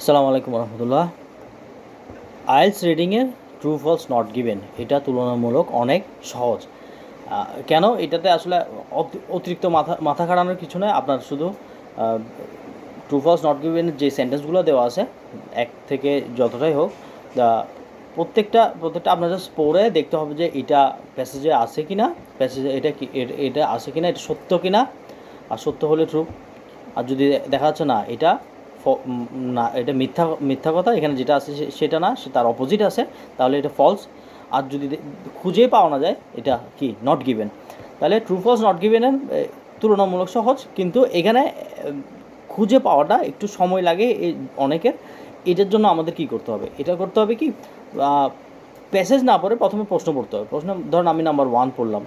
আসসালামু আলাইকুম রহমতুল্লাহ। আইএলস রিডিংয়ের ট্রু ফলস নট গিভেন এটা তুলনামূলক অনেক সহজ। কেন? এটাতে আসলে অতিরিক্ত মাথা মাথা খাটানোর কিছু নয়। আপনার শুধু ট্রু ফলস নট গিভেন যে সেন্টেন্সগুলো দেওয়া আছে, এক থেকে যতটাই হোক প্রত্যেকটা প্রত্যেকটা আপনার জাস্ট পড়ে দেখতে হবে যে এটা প্যাসেজে আছে কি না প্যাসেজে এটা কি এটা আছে কি না এটা সত্য কি না আর সত্য হলে ট্রু আর যদি দেখা যাচ্ছে না, এটা না, এটা মিথ্যা মিথ্যা কথা, এখানে যেটা আছে সেটা না, সে তার অপোজিট আছে, তাহলে এটা ফলস আর যদি খুঁজে পাওয়া না যায়, এটা কি? নট গিভেন তাহলে ট্রু ফলস নট গিভেনের তুলনামূলক সহজ, কিন্তু এখানে খুঁজে পাওয়াটা একটু সময় লাগে এই অনেকের। এটার জন্য আমাদের কি করতে হবে? এটা করতে হবে কি? প্যাসেজ না পড়ে প্রথমে প্রশ্ন পড়তে হবে। প্রশ্ন, ধরুন আমি নাম্বার ওয়ান পড়লাম।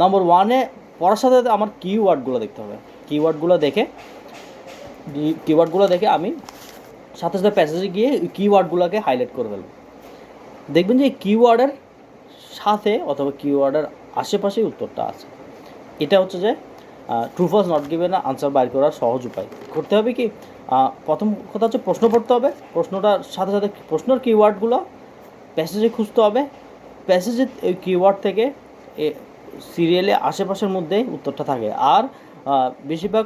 নাম্বার ওয়ানে পড়ার সাথে আমার কিওয়ার্ডগুলো দেখতে হবে। কিওয়ার্ডগুলো দেখে কিওয়ার্ডগুলো দেখে আমি সাথে সাথে প্যাসেজে গিয়ে কিওয়ার্ডগুলোকে হাইলাইট করে ফেলব। দেখবেন যে কিওয়ার্ডের সাথে অথবা কিওয়ার্ডের আশেপাশেই উত্তরটা আছে। এটা হচ্ছে যে true false not given answer বাইর করার সহজ উপায়। করতে হবে কি প্রথম কথা হচ্ছে প্রশ্ন পড়তে হবে। প্রশ্নটার সাথে সাথে প্রশ্নের কিওয়ার্ডগুলো প্যাসেজে খুঁজতে হবে। প্যাসেজের কিওয়ার্ড থেকে সিরিয়ালে আশেপাশের মধ্যে উত্তরটা থাকে। আর বেশিরভাগ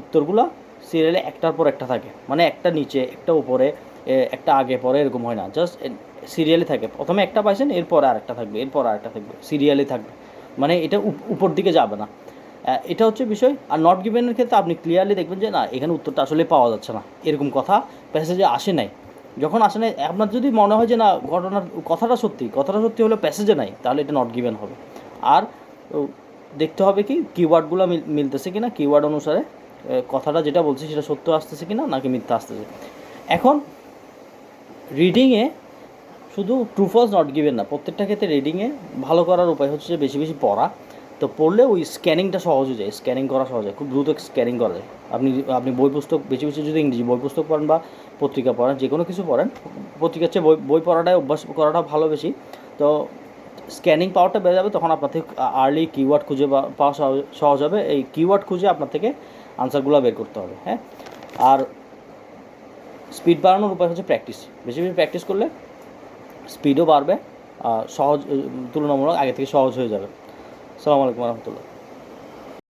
উত্তরগুলো সিরিয়ালে একটার পর একটা থাকে। মানে একটা নিচে, একটা উপরে একটা আগে, পরে এরকম হয় না। জাস্ট সিরিয়ালে থাকে। প্রথমে একটা পাইছেন, এরপরে আরেকটা থাকবে, এরপর আরেকটা থাকবে সিরিয়ালে থাকবে। মানে এটা উপ- উপর দিকে যাবে না। এটা হচ্ছে বিষয়। আর নট গিভেনের ক্ষেত্রে আপনি ক্লিয়ারলি দেখবেন যে, না, এখানে উত্তরটা আসলে পাওয়া যাচ্ছে না। এরকম কথা প্যাসেজে আসে নাই। যখন আসে নাই, আপনার যদি মনে হয় যে, না, ঘটনার, কথাটা সত্যি কথাটা সত্যি হলে প্যাসেজে নাই, তাহলে এটা নট গিভেন হবে। আর দেখতে হবে কি কিওয়ার্ডগুলো মিলতেছে কিনা কিওয়ার্ড অনুসারে কথাটা যেটা বলছে সেটা সত্য আসতেছে কি না নাকি মিথ্যা আসতেছে। এখন রিডিংয়ে শুধু ট্রু ফলস নট গিভেন না, প্রত্যেকটা ক্ষেত্রে রিডিংয়ে ভালো করার উপায় হচ্ছে যে বেশি বেশি পড়া। তো পড়লে ওই স্ক্যানিংটা সহজ হয়ে যায় স্ক্যানিং করা সহজ হয়, খুব দ্রুত স্ক্যানিং করা যায়। আপনি আপনি বই পুস্তক, বেশি বেশি যদি ইংরেজি বই পুস্তক পড়েন বা পত্রিকা পড়েন, যে কোনো কিছু পড়েন, পত্রিকার চেয়ে বই বই পড়াটাই অভ্যাস করাটা ভালো বেশি। তো স্ক্যানিং পাওয়ারটা বেড়ে যাবে, তখন আপনার থেকে আর্লি কিওয়ার্ড খুঁজে পাওয়া সহজ হবে। এই কিওয়ার্ড খুঁজে আপনার থেকে আনসারগুলো বের করতে হবে হ্যাঁ? আর স্পিড বাড়ানোর উপায় হচ্ছে প্র্যাকটিস। বেশি বেশি প্র্যাকটিস করলে স্পিডও বাড়বে, আর সহজ, তুলনামূলক আগে থেকে সহজ হয়ে যাবে। সালামালাইকুম রহমতুল্লাহ।